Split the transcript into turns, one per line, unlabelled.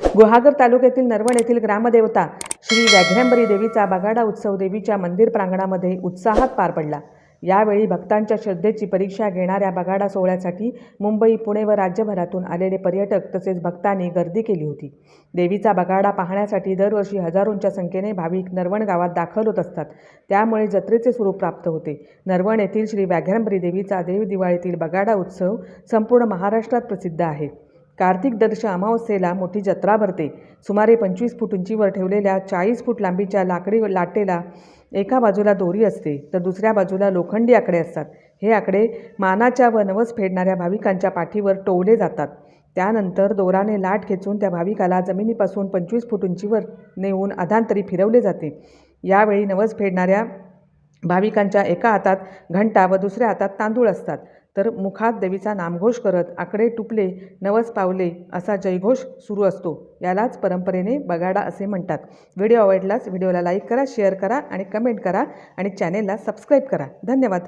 गुहागर तालुक्यातील नरवण येथील ग्रामदेवता श्री व्याघ्रंबरी देवीचा बगाडा उत्सव देवीच्या मंदिर प्रांगणामध्ये उत्साहात पार पडला. यावेळी भक्तांच्या श्रद्धेची परीक्षा घेणाऱ्या बगाडा सोहळ्यासाठी मुंबई पुणे व राज्यभरातून आलेले पर्यटक तसेच भक्तांनी गर्दी केली होती. देवीचा बगाडा पाहण्यासाठी दरवर्षी हजारोंच्या संख्येने भाविक नरवण गावात दाखल होत असतात. त्यामुळे जत्रेचे स्वरूप प्राप्त होते. नरवण येथील श्री व्याघ्रंबरी देवीचा देव दिवाळीतील बगाडा उत्सव संपूर्ण महाराष्ट्रात प्रसिद्ध आहे. कार्तिक दर्श अमावस्येला मोठी जत्रा भरते. सुमारे पंचवीस फूट उंचीवर ठेवलेल्या चाळीस फूट लांबीच्या लाकडी लाटेला एका बाजूला दोरी असते तर दुसऱ्या बाजूला लोखंडी आकडे असतात. हे आकडे मानाच्या व नवस फेडणाऱ्या भाविकांच्या पाठीवर टोवले जातात. त्यानंतर दोराने लाट खेचून त्या भाविकाला जमिनीपासून पंचवीस फूट उंचीवर नेऊन अधांतरी फिरवले जाते. यावेळी नवस फेडणाऱ्या भाविकांच्या एका हातात घंटा व दुसऱ्या हातात तांदूळ असतात. तर मुखात देवीचा नामघोष करत आकडे टुपले नवस पावले असा जयघोष सुरू असतो. यालाच परंपरेने बगाडा असे म्हणतात. व्हिडिओ आवडलाच व्हिडिओला लाईक करा शेअर करा आणि कमेंट करा आणि चॅनेलला सबस्क्राईब करा. धन्यवाद.